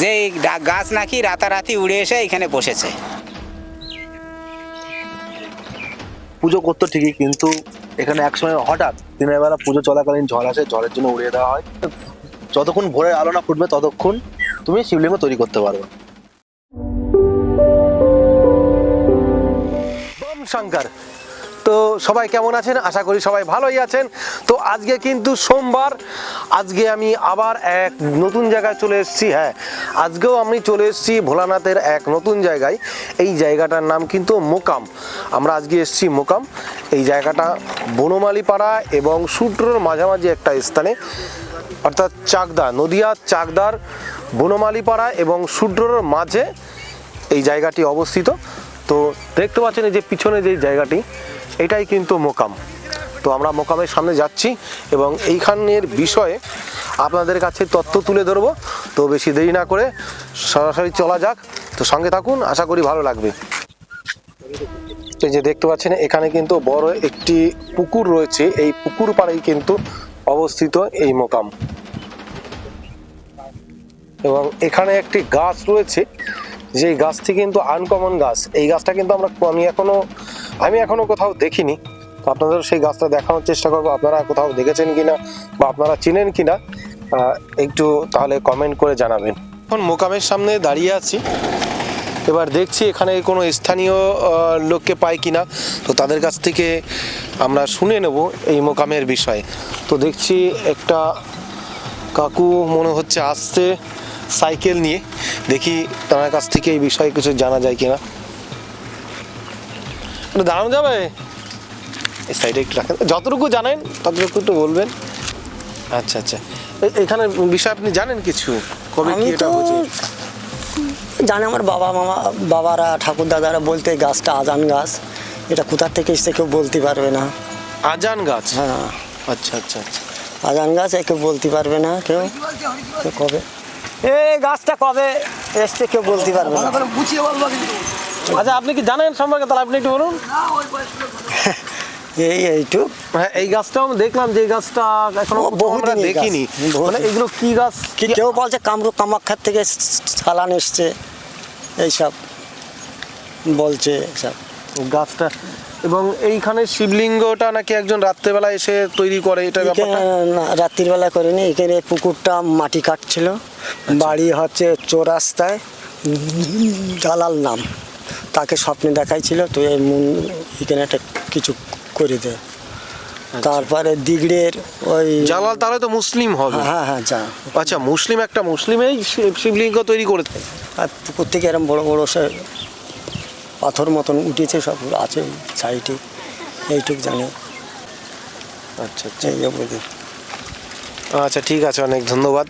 যে এই গাছ নাকি রাতারাতি উড়ে এসে এখানে বসেছে। পুজো করতো ঠিকই কিন্তু এখানে একসময় হঠাৎ দিনের বেলা পুজো চলাকালীন ঝড় আসে ঝড়ের জন্য উড়িয়ে দেওয়া হয়। যতক্ষণ ভোরের আলো না ফুটবে ততক্ষণ তুমি শিবলিঙ্গ তৈরি করতে পারবে। শঙ্কর তো সবাই কেমন আছেন? আশা করি সবাই ভালোই আছেন। তো আজকে কিন্তু সোমবার। আজকে আমি আবার এক নতুন জায়গায় চলে এসেছি হ্যাঁ। আজকেও আমি চলে এসেছি ভোলানাথের এক নতুন জায়গায়। এই জায়গাটার নাম কিন্তু মোকাম। আমরা আজকে এসেছি মোকাম। এই জায়গাটা বনমালীপাড়া এবং সূত্রর মাঝামাঝি একটা স্থানে, অর্থাৎ চাকদা, নদিয়া চাকদার বনমালীপাড়া এবং সূত্রর মাঝে এই জায়গাটি অবস্থিত। তো দেখতে পাচ্ছেন এই যে পিছনে যে জায়গাটি এটাই কিন্তু মোকাম। তো আমরা মোকামের সামনে যাচ্ছি এবং এইখানের বিষয়ে আপনাদের কাছে তথ্য তুলে ধরবো। তো বেশি দেরি না করে সরাসরি চলা যাক। তো সঙ্গে থাকুন, আশা করি ভালো লাগবে। এই যে দেখতে পাচ্ছেন, এখানে কিন্তু বড় একটি পুকুর রয়েছে। এই পুকুর পাড়েই কিন্তু অবস্থিত এই মোকাম। এবং এখানে একটি গাছ রয়েছে। যে গাছটি কিন্তু আনকমন গাছ, এই গাছটা কিন্তু আমরা আমি এখনও আমি এখনও কোথাও দেখিনি। আপনাদের সেই গাছটা দেখানোর চেষ্টা করব, আপনারা কোথাও দেখেছেন কিনা বা আপনারা চিনেন কিনা একটু তাহলে কমেন্ট করে জানাবেন। এখন মোকামের সামনে দাঁড়িয়ে আছি। এবার দেখছি এখানে কোনো স্থানীয় লোককে পাই কিনা। তো তাদের কাছ থেকে আমরা শুনে নেব এই মোকামের বিষয়ে। তো দেখছি একটা কাকু মনে হচ্ছে আসছে। সাইকেল নিয়ে দেখি তার কাছ থেকে এই বিষয়ে কিছু জানা যায় কিনা। দাঁড়ানো যাবে? এই সাইডে একটু রাখেন। যতটুকু জানেন ততটুকু একটু বলবেন। আচ্ছা আচ্ছা। এখানে বিষয় আপনি জানেন কিছু? কবে কি এটা তো হয়েছে? জানি আমার বাবা মামা বাবারা ঠাকুর দাদারা বলতে গাছটা আজান গাছ। এটা কোথা থেকে এসে কেউ বলতে পারবে না। আজান গাছ? হ্যাঁ। আচ্ছা আচ্ছা আচ্ছা। আজান গাছ এ কেউ বলতে পারবে না কেউ। কবে? এই গাছটা কবে এসছে কেউ বলতে পারবে না। আচ্ছা আপনি কি জানেন সম্পর্কে তাহলে আপনি একটু বলুন? এই এইটুক হ্যাঁ এই গাছটাও আমি দেখলাম যে এই গাছটা এখনও আমরা। দেখিনি। মানে এগুলো কি গাছ? কি কেউ বলছে কামরূপ কামাখ্যার থেকে চালান এসছে এইসব বলছে সব গাছটা। এবং এইখানে শিবলিঙ্গটা নাকি একজন রাত্রেবেলা এসে তৈরি করে এটা ব্যাপারটা? না রাত্রির বেলা করিনি এখানে পুকুরটা মাটি কাটছিল। বাড়ি হচ্ছে চৌরাস্তায় দালাল নাম। তাকে স্বপ্নে দেখাইছিল তো এই মুন এখানে একটা কিছু করে দে। তারপরে দিগড়ের ওই জালাল তাহলে তো মুসলিম হবে। হ্যাঁ হ্যাঁ যা আচ্ছা মুসলিম একটা মুসলিমেই শিবলিঙ্গ তৈরি করে আর পুকুর থেকে এরম বড় বড় সে পাথর মতন উঠেছে সব আছে সাইডে এইটুক জানে। আচ্ছা আচ্ছা। আচ্ছা ঠিক আছে অনেক ধন্যবাদ।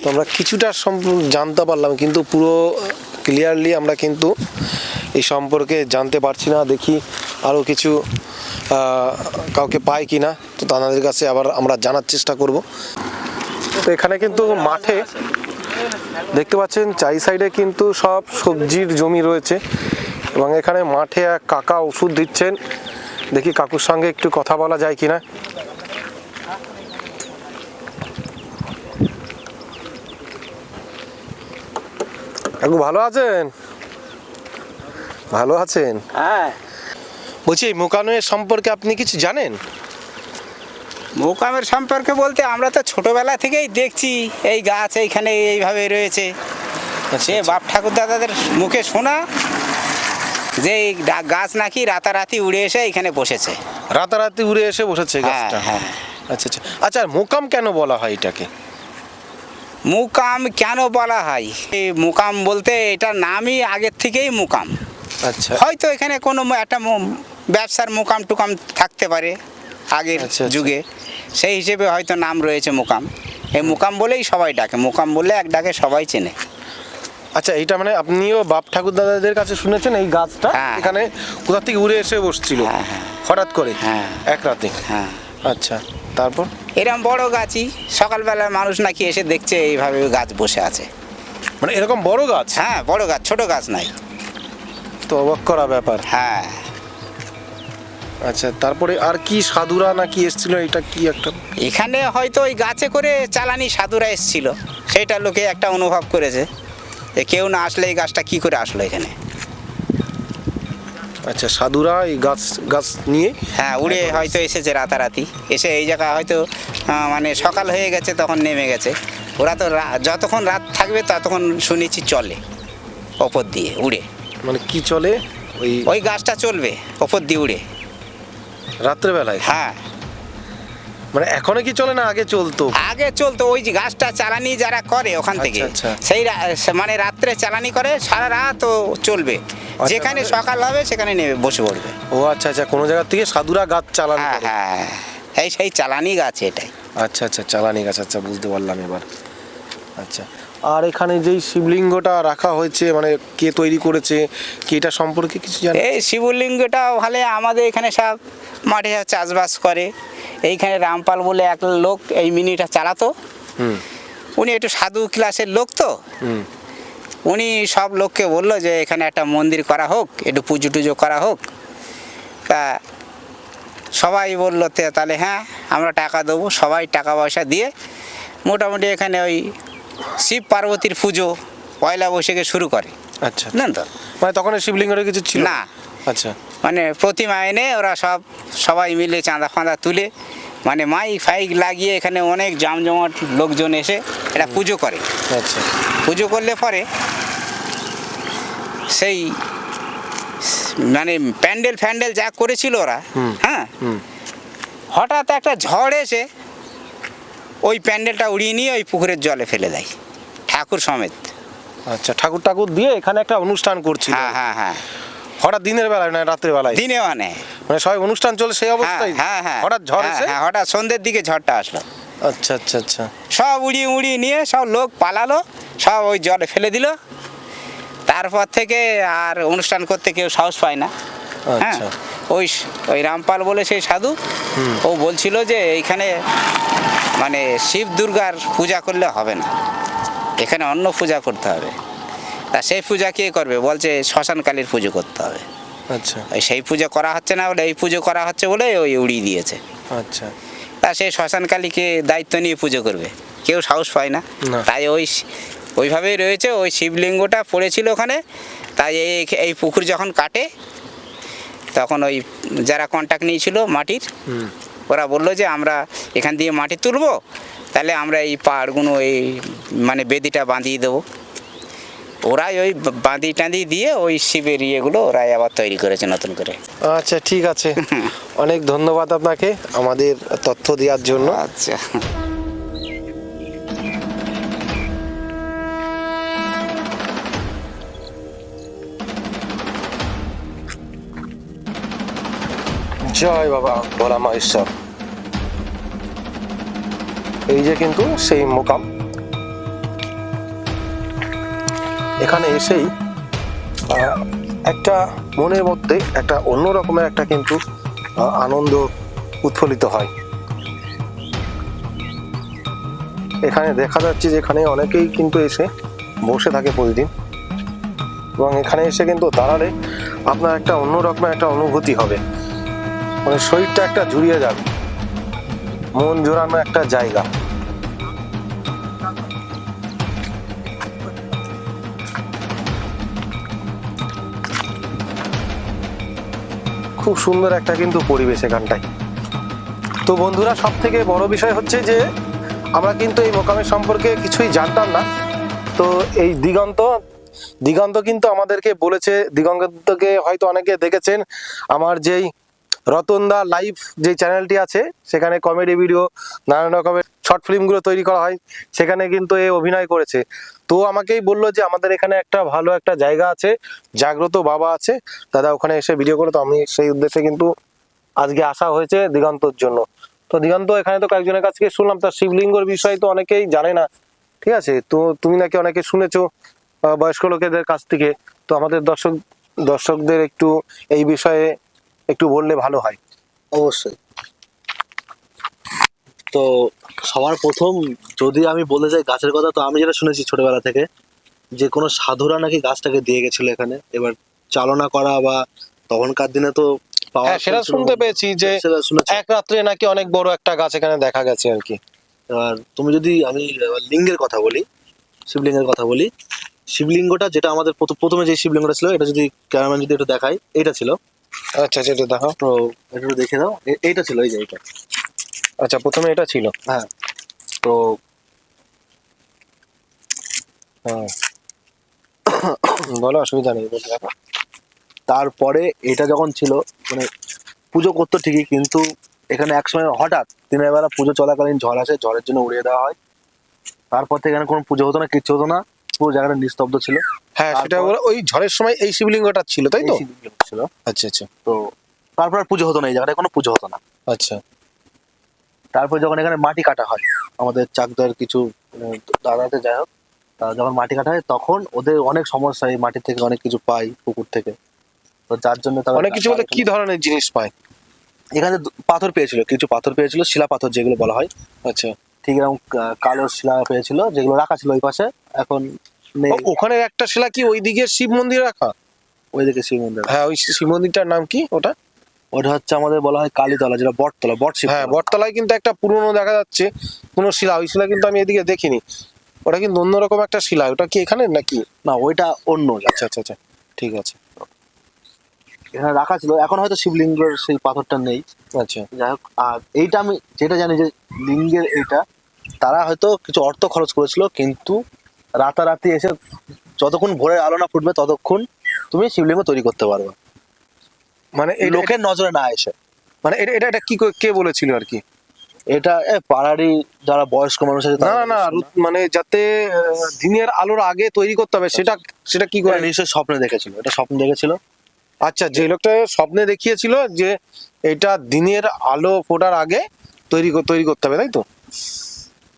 তো আমরা কিছুটা জানতে পারলাম কিন্তু পুরো ক্লিয়ারলি আমরা কিন্তু এই সম্পর্কে জানতে পারছি না। দেখি আরও কিছু কাউকে পাই কি না তো তাদের কাছে আবার আমরা জানার চেষ্টা করব। তো এখানে কিন্তু মাঠে দেখতে পাচ্ছেন চাই সাইডে কিন্তু সব সবজির জমি রয়েছে এবং এখানে মাঠে এক কাকা ওষুধ দিচ্ছেন। দেখি কাকুর সঙ্গে একটু কথা বলা যায় কিনা। কাকু ভালো আছেন? ভালো আছেন? হ্যাঁ। বলছি এই সম্পর্কে আপনি কিছু জানেন? মোকামের সম্পর্কে বলতে আমরা তো ছোটবেলা থেকেই দেখছি এই গাছ এইখানে এইভাবে রয়েছে। সে বাপ ঠাকুর দাদাদের মুখে শোনা যে এই গাছ নাকি রাতারাতি উড়ে এসে এখানে বসেছে। রাতারাতি উড়ে এসে বসেছে হ্যাঁ গাছটা? হ্যাঁ। আচ্ছা আচ্ছা। আচ্ছা মোকাম কেন বলা হয় এটাকে? মুকাম কেন বলা হয়? এই মুকাম বলতে এটা নামই আগের থেকেই মুকাম। আচ্ছা। হয়তো এখানে কোনো একটা ব্যবসার মুকাম টুকাম থাকতে পারে আগের আচ্ছা, আচ্ছা। যুগে। সেই হিসেবে হয়তো নাম রয়েছে মুকাম। এই মুকাম বলেই সবাই ডাকে। মুকাম বললে এক ডাকে সবাই চেনে। আচ্ছা এইটা মানে আপনিও বাপ ঠাকুর দাদাদের কাছে শুনেছেন এই গাছটা? হ্যাঁ। এখানে কোথা থেকে উড়ে এসে বসছিল? হ্যাঁ, হ্যাঁ। হঠাৎ করে? হ্যাঁ। এক রাতে? হ্যাঁ। আচ্ছা তারপর? এরম বড় গাছই সকালবেলা মানুষ নাকি এসে দেখছে এইভাবে গাছ বসে আছে। মানে এরকম বড় গাছ? হ্যাঁ বড় গাছ ছোট গাছ নাই। তো অবাক করা ব্যাপার। হ্যাঁ। আচ্ছা তারপরে আর কি সাধুরা নাকি এসেছিল? এটা কি একটা? এখানে হয়তো ওই গাছে করে চালানি সাধুরা এসছিল। সেইটা লোকে একটা অনুভব করেছে। যে কেউ না আসলে এই গাছটা কি করে আসলো এখানে? আচ্ছা সাধুরা এই গাছ গাছ নিয়ে? হ্যাঁ উড়ে হয়তো এসেছে রাতারাতি। এসে এই জায়গায় হয়তো আহ, মানে সকাল হয়ে গেছে তখন নেমে গেছে। ওরা তো রা- যতক্ষণ রাত থাকবে ততক্ষণ শুনেছি চলে। ওপর দিয়ে উড়ে। মানে কি চলে? ওই ওই গাছটা চলবে ওপর দিয়ে উড়ে। রাত্রেবেলায়? হ্যাঁ। মানে এখনও কি চলে না আগে চলতো? আগে চলতো ওই যে গাছটা চালানি যারা করে ওখান থেকে আচ্ছা, আচ্ছা। সেই মানে রাত্রে চালানি করে সারা রাত ও চলবে। যেখানে মানে- সকাল হবে সেখানে নেমে বসে পড়বে। ও আচ্ছা আচ্ছা কোনো জায়গা থেকে সাধুরা গাছ চালান হ্যাঁ। হ্যাঁ এই সেই চালানি গাছ এটাই। আচ্ছা আচ্ছা চালানি গাছ আচ্ছা বুঝতে পারলাম এবার। আচ্ছা আর এখানে যেই শিবলিঙ্গটা রাখা হয়েছে মানে কে তৈরি করেছে কি এটা সম্পর্কে কিছু জানেন এই শিবলিঙ্গটা হলে আমাদের এখানে সব মাঠে চাষবাস করে। এইখানে রামপাল বলে এক লোক এই মিনিটা চালাতো। উনি একটু সাধু ক্লাসের লোক তো। উনি সব লোককে বলল যে এখানে একটা মন্দির করা হোক একটু পুজো টুজো করা হোক। তা সবাই বলল তে তাহলে হ্যাঁ আমরা টাকা দেবো সবাই টাকা পয়সা দিয়ে মোটামুটি এখানে ওই শিব পার্বতীর পুজো পয়লা বৈশাখে শুরু করে। আচ্ছা। বুঝলেন তো? মানে তখন শিবলিঙ্গের কিছু ছিল? না। আচ্ছা। মানে প্রতিমা এনে ওরা সব সবাই মিলে চাঁদা ফাঁদা তুলে মানে মাইক ফাইক লাগিয়ে এখানে অনেক জামজমাট লোকজন এসে এটা পুজো করে। আচ্ছা। পুজো করলে পরে সেই মানে প্যান্ডেল ফ্যান্ডেল যা করেছিল ওরা হ্যাঁ? হঠাৎ একটা ঝড় এসে ওই প্যান্ডেলটা উড়িয়ে নিয়ে ওই পুকুরের জলে ফেলে দেয় ঠাকুর সমেত। আচ্ছা ঠাকুর ঠাকুর দিয়ে এখানে একটা অনুষ্ঠান করছিল। হ্যাঁ হ্যাঁ হ্যাঁ। হঠাৎ দিনের বেলায় না রাত্রের বেলায়? দিনে মানে। মানে সবাই অনুষ্ঠান চলে সেই হ্যাঁ অবস্থায়? হ্যাঁ হ্যাঁ। হঠাৎ ঝড় হ্যাঁ, এসে? হ্যাঁ হঠাৎ সন্ধ্যের দিকে ঝড়টা আসলো। আচ্ছা আচ্ছা আচ্ছা। সব উড়িয়ে উড়িয়ে নিয়ে সব লোক পালালো সব ওই জলে ফেলে দিল। তারপর থেকে আর অনুষ্ঠান করতে কেউ সাহস পায় না। হ্যাঁ আচ্ছা ওই ওই রামপাল বলে সেই সাধু ও বলছিল যে এইখানে মানে শিব দুর্গার পূজা করলে হবে না। এখানে অন্য পূজা করতে হবে। তা সেই পূজা কে করবে? বলছে শ্মশানকালীর পুজো করতে হবে। আচ্ছা। সেই পুজো করা হচ্ছে না বলে এই পুজো করা হচ্ছে বলে ওই উড়িয়ে দিয়েছে। আচ্ছা। তা সেই শ্মশানকালীকে দায়িত্ব নিয়ে পুজো করবে। কেউ সাহস পায় না। তাই ওই ওইভাবেই রয়েছে ওই শিবলিঙ্গটা পড়েছিল ওখানে। তাই এই এই পুকুর যখন কাটে তখন ওই যারা কন্ট্যাক্ট নিয়েছিল মাটির ওরা বলল যে আমরা এখান দিয়ে মাটি তুলবো তাহলে আমরা এই পাহাড়গুলো এই মানে বেদিটা বাঁধিয়ে দেবো। ওরাই ওই বাঁধি টাঁধি দিয়ে ওই শিবের ইয়েগুলো ওরাই আবার তৈরি করেছে নতুন করে। আচ্ছা ঠিক আছে। অনেক ধন্যবাদ আপনাকে আমাদের তথ্য দেওয়ার জন্য। আচ্ছা। জয় বাবা ভোলা মহেশ্বর। এই যে কিন্তু সেই মোকাম। এখানে এসেই একটা মনের মধ্যে একটা অন্য রকমের একটা কিন্তু আনন্দ উৎফুল্লিত হয়। এখানে দেখা যাচ্ছে যে এখানে অনেকেই কিন্তু এসে বসে থাকে প্রতিদিন। এবং এখানে এসে কিন্তু দাঁড়ালে আপনার একটা অন্য রকমের একটা অনুভূতি হবে। মানে শরীরটা একটা জুড়িয়ে যাবে। মন জোড়ানো একটা জায়গা। খুব সুন্দর একটা কিন্তু পরিবেশ এখানটায় তো বন্ধুরা সব থেকে বড় বিষয় হচ্ছে যে, আমরা কিন্তু এই মোকামের সম্পর্কে কিছুই জানতাম না। তো এই দিগন্ত দিগন্ত কিন্তু আমাদেরকে বলেছে, দিগন্তকে হয়তো অনেকে দেখেছেন, আমার যেই রতনদা লাইভ যে চ্যানেলটি আছে, সেখানে কমেডি ভিডিও, নানান রকমের শর্ট ফিল্মগুলো তৈরি করা হয়, সেখানে কিন্তু এ অভিনয় করেছে। তো আমাকেই বলল যে আমাদের এখানে একটা ভালো একটা জায়গা আছে, জাগ্রত বাবা আছে, দাদা ওখানে এসে ভিডিও করে তো আমি সেই উদ্দেশ্যে কিন্তু আজকে আসা হয়েছে দিগন্তর জন্য। তো দিগন্ত, এখানে তো কয়েকজনের কাছ থেকে শুনলাম তার শিবলিঙ্গর বিষয় তো অনেকেই জানে না। ঠিক আছে? তো তুমি নাকি অনেকে শুনেছো বয়স্ক লোকেদের কাছ থেকে। তো আমাদের দর্শক, দর্শকদের একটু এই বিষয়ে একটু বললে ভালো হয়। অবশ্যই। তো সবার প্রথম যদি আমি বলতে চাই গাছের কথা তো আমি যেটা শুনেছি ছোটবেলা থেকে যে কোনো সাধুরা নাকি গাছটাকে দিয়ে গেছিল এখানে। এবার চালনা করা বা তখনকার দিনে তো পাওয়া হ্যাঁ সেটা শুনতে পেয়েছি যে সেটা এক রাত্রে নাকি অনেক বড় একটা গাছ এখানে দেখা গেছে আর কি। এবার তুমি যদি আমি লিঙ্গের কথা বলি শিবলিঙ্গের কথা বলি শিবলিঙ্গটা যেটা আমাদের প্রথ- প্রথমে যে শিবলিঙ্গটা ছিল এটা যদি ক্যামেরাম্যান যদি একটু দেখায় এইটা ছিল। আচ্ছা আচ্ছা এটা দেখো তো এটা একটু দেখে দাও এইটা ছিল এই যে এইটা। আচ্ছা প্রথমে এটা ছিল? হ্যাঁ। তো হ্যাঁ। বলো অসুবিধা নেই তারপরে এটা যখন ছিল মানে পুজো করতো ঠিকই কিন্তু এখানে একসময় হঠাৎ দিনের বেলা পুজো চলাকালীন ঝড় আসে ঝড়ের জন্য উড়িয়ে দেওয়া হয়। তারপর থেকে এখানে কোনো পুজো হতো না কিচ্ছু হতো না পুরো জায়গাটা নিস্তব্ধ ছিল। হ্যাঁ সেটা ওই ঝড়ের সময় এই শিবলিঙ্গটা ছিল তাই তো? ছিল। আচ্ছা আচ্ছা। তো তারপর আর পুজো হতো না এই জায়গাটায় কোনো পুজো হতো না। আচ্ছা। তারপর যখন এখানে মাটি কাটা হয় আমাদের চাকদার কিছু মানে দাদাতে যাই হোক তারা যখন মাটি কাটা হয় তখন ওদের অনেক সমস্যা এই মাটি থেকে অনেক কিছু পাই পুকুর থেকে। তো যার জন্য তারা অনেক কিছু বলতে কি ধরনের জিনিস পায়? এখানে পাথর পেয়েছিল কিছু পাথর পেয়েছিল শিলা পাথর যেগুলো বলা হয়। আচ্ছা। ঠিক এরকম কালো শিলা পেয়েছিল যেগুলো রাখা ছিল ওই পাশে এখন ওখানে একটা শিলা কি ওই দিকে শিব মন্দির রাখা? ওইদিকে শিব মন্দির হ্যাঁ ওই শিব মন্দিরটার নাম কি ওটা? ওটা হচ্ছে আমাদের বলা হয় কালীতলা যেটা বটতলা বট হ্যাঁ বটতলায় কিন্তু একটা পুরনো দেখা যাচ্ছে কোনো শিলা। ওই শিলা কিন্তু আমি এদিকে দেখিনি। ওটা কিন্তু অন্যরকম একটা শিলা। ওটা কি এখানে নাকি? না ওইটা অন্য। আচ্ছা আচ্ছা আচ্ছা। ঠিক আছে। এখানে রাখা ছিল। এখন হয়তো শিবলিঙ্গের সেই পাথরটা নেই। আচ্ছা। যাই হোক আর এইটা আমি যেটা জানি যে লিঙ্গের এইটা তারা হয়তো কিছু অর্থ খরচ করেছিল কিন্তু রাতারাতি এসে যতক্ষণ ভোরের আলো না ফুটবে ততক্ষণ তুমি শিবলিঙ্গ তৈরি করতে পারবে। মানে লোকের নজরে না এসে। মানে এটা এটা কি কে বলেছিল আর কি? এটা এ পাড়ারই যারা বয়স্ক মানুষ আছে না না। মানে যাতে দিনের আলোর আগে তৈরি করতে হবে সেটা সেটা কি করে? ওরা নিশ্চয়ই স্বপ্নে দেখেছিল এটা স্বপ্ন দেখেছিল। আচ্ছা যে লোকটা স্বপ্নে দেখিয়েছিল যে এটা দিনের আলো ফোটার আগে তৈরি তৈরি করতে হবে তাই তো?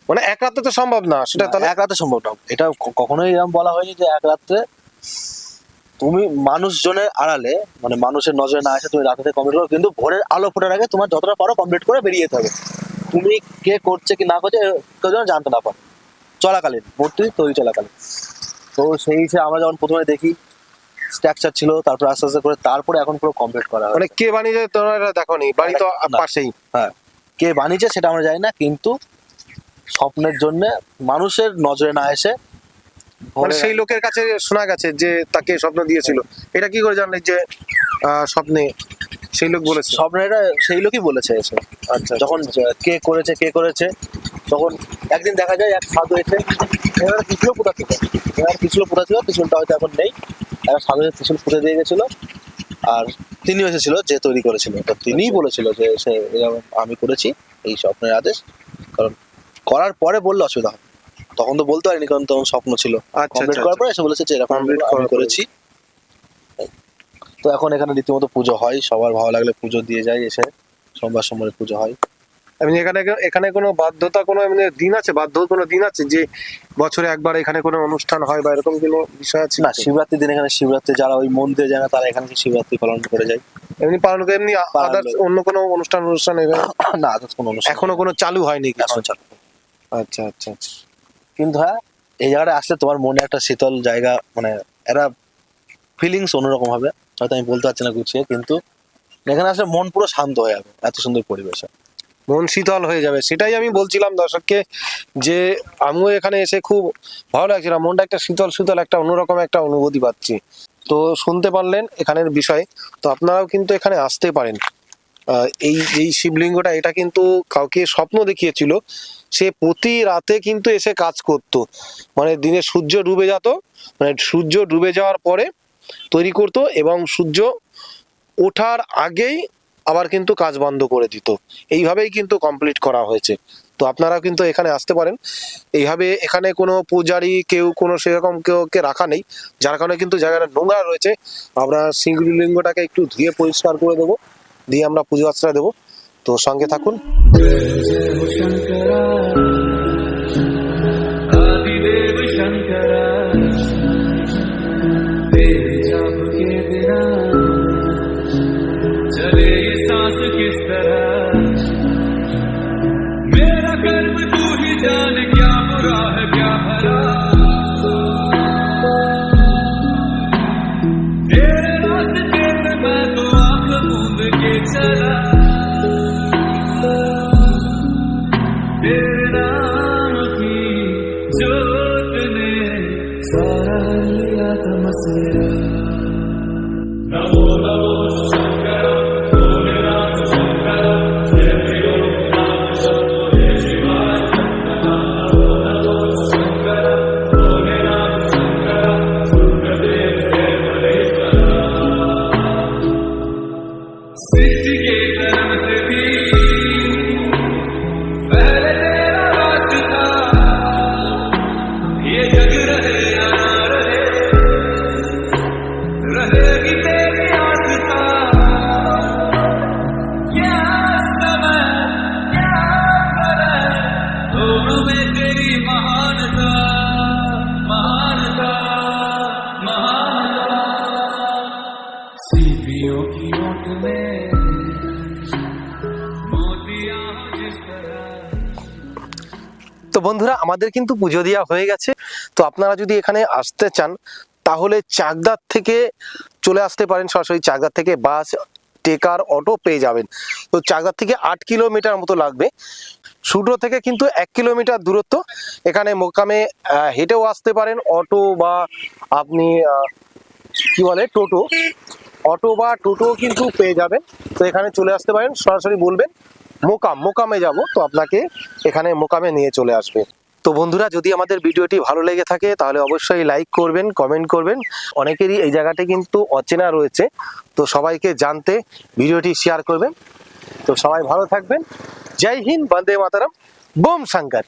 মানে এক রাতে তো সম্ভব না সেটা তাহলে এক রাতে সম্ভব না। এটা কখনোই এরকম বলা হয়নি যে এক রাত্রে তুমি মানুষজনের আড়ালে মানে মানুষের নজরে না এসে তুমি রাতে কমপ্লিট করো কিন্তু ভোরের আলো ফোটার আগে তোমার যতটা পারো কমপ্লিট করে বেরিয়ে যেতে হবে। তুমি কে করছে কি না করছে কেউ যেন জানতে না পারো। চলাকালীন মূর্তি তৈরি চলাকালীন। তো সেই হিসেবে আমরা যখন প্রথমে দেখি স্ট্রাকচার ছিল তারপর আস্তে আস্তে করে তারপরে এখন পুরো কমপ্লিট করা মানে কে বানিয়েছে তোমরা এটা দেখো নি বাড়ি তো। পাশেই। হ্যাঁ কে বানিয়েছে সেটা আমরা জানি না কিন্তু স্বপ্নের জন্য মানুষের নজরে না এসে মানে সেই লোকের কাছে শোনা গেছে যে তাকে স্বপ্ন দিয়েছিল। এটা কি করে জানলে যে স্বপ্নে সেই লোক বলেছে? স্বপ্নেরা সেই লোকই বলেছে এসে। আচ্ছা যখন কে করেছে কে করেছে তখন একদিন দেখা যায় এক সাধু এসে এনারা ত্রিশুল পোতা ছিল। এনার ত্রিশুল পোতা ছিল ত্রিশুলটা হয়তো এখন নেই। একটা সাধু এসে ত্রিশুল পুঁতে দিয়ে গেছিল। আর তিনি এসেছিল যে তৈরি করেছিল। তো তিনিই বলেছিল যে সে আমি করেছি এই স্বপ্নের আদেশ। কারণ করার পরে বললে অসুবিধা হবে। তখন তো বলতে পারিনি কারণ তখন স্বপ্ন ছিল। আচ্ছা কমপ্লিট আচ্ছা, করার পরে এসে বলেছে যে এরকম। করেছি। তো এখন এখানে রীতিমতো পুজো হয় সবার ভালো লাগলে পুজো দিয়ে যায় এসে সোমবার সোমবার পুজো হয়। এমনি এখানে এখানে কোনো বাধ্যতা কোনো এমনি দিন আছে? বাধ্য কোনো দিন আছে যে বছরে একবার এখানে কোনো অনুষ্ঠান হয় বা এরকম কোনো বিষয় আছে? না শিবরাত্রির দিন এখানে শিবরাত্রি যারা ওই মন্দিরে যায় না তারা এখানে শিবরাত্রি পালন করে যায়। এমনি পালন করে এমনি আদার্স অন্য কোনো অনুষ্ঠান অনুষ্ঠান এখানে না আদার্স কোনো অনুষ্ঠান এখনও কোনো চালু হয়নি এখনও চালু আচ্ছা আচ্ছা আচ্ছা। কিন্তু হ্যাঁ এই জায়গাটা আসলে তোমার মনে একটা শীতল জায়গা মানে একটা ফিলিংস অন্যরকম হবে। হয়তো আমি বলতে পারছি না গুছিয়ে, কিন্তু এখানে আসলে মন পুরো শান্ত হয়ে যাবে, এত সুন্দর পরিবেশে। মন শীতল হয়ে যাবে, সেটাই আমি বলছিলাম দর্শককে যে আমিও এখানে এসে খুব ভালো লাগছিল মনটা একটা শীতল শীতল, একটা অন্যরকম একটা অনুভূতি পাচ্ছি। তো শুনতে পারলেন এখানের বিষয়, তো আপনারাও কিন্তু এখানে আসতে পারেন। এই এই শিবলিঙ্গটা, এটা কিন্তু কাউকে স্বপ্ন দেখিয়েছিল। সে প্রতি রাতে কিন্তু এসে কাজ করত। মানে দিনে সূর্য ডুবে যেত মানে সূর্য ডুবে যাওয়ার পরে তৈরি করতো এবং সূর্য ওঠার আগেই আবার কিন্তু কাজ বন্ধ করে দিত। এইভাবেই কিন্তু কমপ্লিট করা হয়েছে। তো আপনারাও কিন্তু এখানে আসতে পারেন। এইভাবে এখানে কোনো পূজারি, কেউ কোনো সেরকম কেউ কে রাখা নেই। যার কারণে কিন্তু জায়গাটা নোংরা রয়েছে। আমরা সিঙ্গুলিঙ্গটাকে একটু ধুয়ে পরিষ্কার করে দেবো। দিয়ে আমরা পুজো আশ্রয় দেবো। তো সঙ্গে থাকুন। তো বন্ধুরা, আমাদের কিন্তু পুজো দেওয়া হয়ে গেছে। তো আপনারা যদি এখানে আসতে চান, তাহলে চাকদার থেকে চলে আসতে পারেন। সরাসরি চাকদার থেকে বাস, টেকার, অটো পেয়ে যাবেন। তো চাকদার থেকে আট কিলোমিটার মতো লাগবে। সুটো থেকে কিন্তু এক কিলোমিটার দূরত্ব। এখানে মোকামে হেঁটেও আসতে পারেন। অটো বা আপনি কি বলে, টোটো। অটো বা টোটো কিন্তু পেয়ে যাবেন। তো এখানে চলে আসতে পারেন। সরাসরি বলবেন। মোকাম, মোকামে যাব, তো আপনাকে এখানে মোকামে নিয়ে চলে আসবে। তো বন্ধুরা, যদি আমাদের ভিডিওটি ভালো লেগে থাকে, তাহলে অবশ্যই লাইক করবেন কমেন্ট করবেন। অনেকেরই এই জায়গাটি কিন্তু অচেনা রয়েছে, তো সবাইকে জানতে ভিডিওটি শেয়ার করবেন। তো সবাই ভালো থাকবেন। জয় হিন্দ, বন্দে মাতারাম, বোম শঙ্কর।